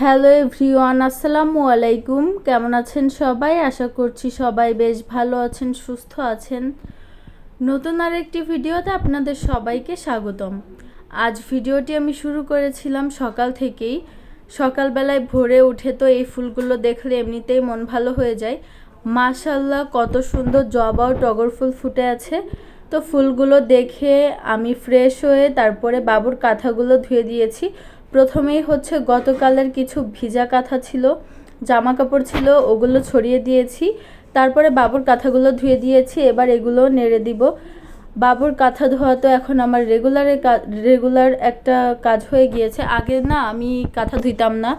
Hello everyone আসসালামু আলাইকুম। কেমন আছেন সবাই? আশা করছি সবাই বেশ ভালো আছেন, সুস্থ আছেন। নতুন আর একটি ভিডিওতে আপনাদের সবাইকে স্বাগতম। আজ ভিডিওটি আমি শুরু করেছিলাম সকাল থেকেই। সকালবেলায় ভোরে উঠে তো এই ফুলগুলো দেখলে এমনিতেই মন ভালো হয়ে যায়। মাশাল্লাহ কত সুন্দর জবা ও টগর ফুল ফুটে আছে। তো ফুলগুলো দেখে আমি ফ্রেশ হয়ে তারপরে বাবুর কাঁথাগুলো ধুয়ে দিয়েছি। প্রথমেই হচ্ছে গতকালের কিছু ভিজা কাঁথা ছিল জামা কাপড় ছিল, ওগুলো ছড়িয়ে দিয়েছি। তারপরে বাবুর কাঁথাগুলো ধুয়ে দিয়েছি, এবার এগুলো নেড়ে দিব। বাবুর কাঁথা ধোয়া তো এখন আমার রেগুলারের রেগুলার একটা কাজ হয়ে গিয়েছে। আগে না আমি কাঁথা ধুইতাম না।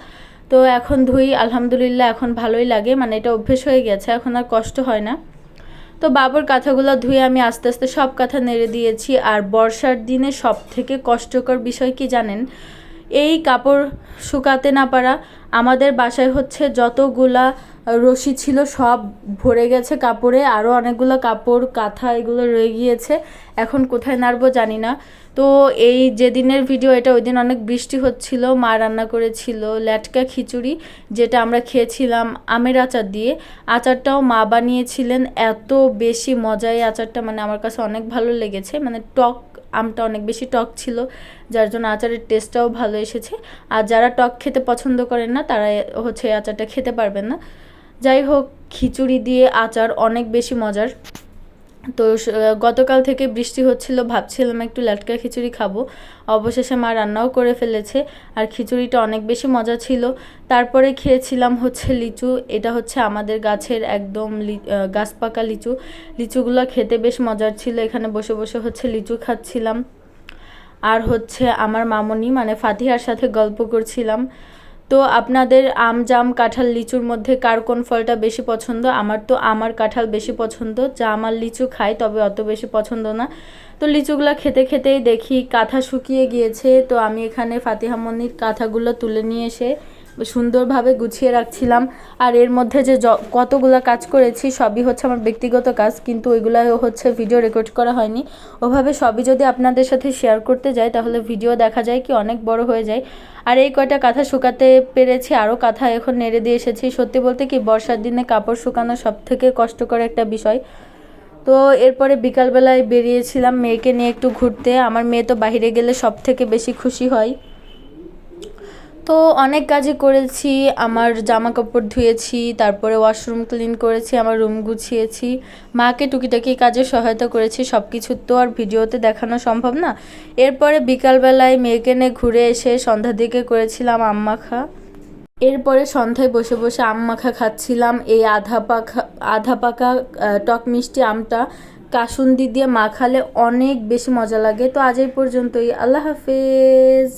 তো এখন ধুই, আলহামদুলিল্লাহ এখন ভালোই লাগে মানে এটা অভ্যেস হয়ে গেছে, এখন আর কষ্ট হয় না। তো বাবুর কাঁথাগুলো ধুয়ে আমি আস্তে আস্তে সব কাঁথা নেড়ে দিয়েছি। আর বর্ষার দিনে সব থেকে কষ্টকর বিষয় কি জানেন? এই কাপড় শুকাতে না পারা। আমাদের বাসায় হচ্ছে যতগুলা রশি ছিল সব ভরে গেছে কাপড়ে। আরও অনেকগুলো কাপড়, কাঁথা এগুলো রয়ে গিয়েছে। এখন কোথায় নাড়বো জানি না। তো এই যেদিনের ভিডিও এটা ওই দিন অনেক বৃষ্টি হচ্ছিল, মা রান্না করেছিল ল্যাটকা খিচুড়ি, যেটা আমরা খেয়েছিলাম আমের আচার দিয়ে। আচারটাও মা বানিয়েছিলেন। এত বেশি মজায় আচারটা মানে আমার কাছে অনেক ভালো লেগেছে। মানে টক আমটা অনেক বেশি টক ছিল, যার জন্য আচারের টেস্টটাও ভালো এসেছে। আর যারা টক খেতে পছন্দ করেন না, তারা হচ্ছে আচারটা খেতে পারবেন না। যাই হোক, খিচুড়ি দিয়ে আচার অনেক বেশি মজার। তো গতকাল থেকে বৃষ্টি হচ্ছিল, ভাবছিলাম একটু লাটকা খিচুড়ি খাব। অবশেষে মা রান্নাও করে ফেলেছে, আর খিচুড়িটা অনেক বেশি মজা ছিল। তারপরে খেয়েছিলাম হচ্ছে লিচু, এটা হচ্ছে আমাদের গাছের একদম গাছ পাকা লিচু। লিচুগুলো খেতে বেশ মজার ছিল, এখানে বসে বসে হচ্ছে লিচু খাচ্ছিলাম। আর হচ্ছে আমার মামনি মানে ফাতিহার সাথে গল্প করছিলাম। তো আপনাদের আম, জাম, কাঁঠাল, লিচুর মধ্যে কার কোন ফলটা বেশি পছন্দ? আমার তো আমার কাঁঠাল বেশি পছন্দ। যা আমার লিচু খাই তবে অত বেশি পছন্দ না। তো লিচুগুলো খেতে খেতেই দেখি কাঁথা শুকিয়ে গিয়েছে। তো আমি এখানে ফাতিহা ফাতিহামনির কাঁথাগুলো তুলে নিয়ে এসে সুন্দরভাবে গুছিয়ে রাখছিলাম। আর এর মধ্যে যে কতগুলো কাজ করেছি, সবই হচ্ছে আমার ব্যক্তিগত কাজ, কিন্তু ওইগুলো হচ্ছে ভিডিও রেকর্ড করা হয়নি। ওভাবে সবই যদি আপনাদের সাথে শেয়ার করতে যাই, তাহলে ভিডিও দেখা যায় কি অনেক বড় হয়ে যায়। আর এই কয়টা কাঁথা শুকাতে পেরেছি আরও কাঁথা এখন নেড়ে দিয়ে এসেছি। সত্যি বলতে কি, বর্ষার দিনে কাপড় শুকানো সব থেকে কষ্টকর একটা বিষয়। তো এরপরে বিকালবেলায় বেরিয়েছিলাম মেয়েকে নিয়ে একটু ঘুরতে। আমার মেয়ে তো বাহিরে গেলে সব থেকে বেশি খুশি হয়। তো অনেক কাজই করেছি, আমার জামা কাপড় ধুয়েছি, তারপরে ওয়াশরুম ক্লিন করেছি, আমার রুম গুছিয়েছি। মাকে টুকিটাকি কাজে সহায়তা করেছি সব কিছু তো আর ভিডিওতে দেখানো সম্ভব না। এরপরে বিকালবেলায় মেয়েকে নিয়ে ঘুরে এসে সন্ধ্যার দিকে করেছিলাম আম্মাখা এরপরে সন্ধ্যায় বসে বসে আম মাখা খাচ্ছিলাম, এই আধা পাখা, আধা পাকা টক মিষ্টি আমটা কাসুন্দি দিয়ে মাখালে অনেক বেশি মজা লাগে। তো আজ এই পর্যন্তই, আল্লাহ হাফেজ।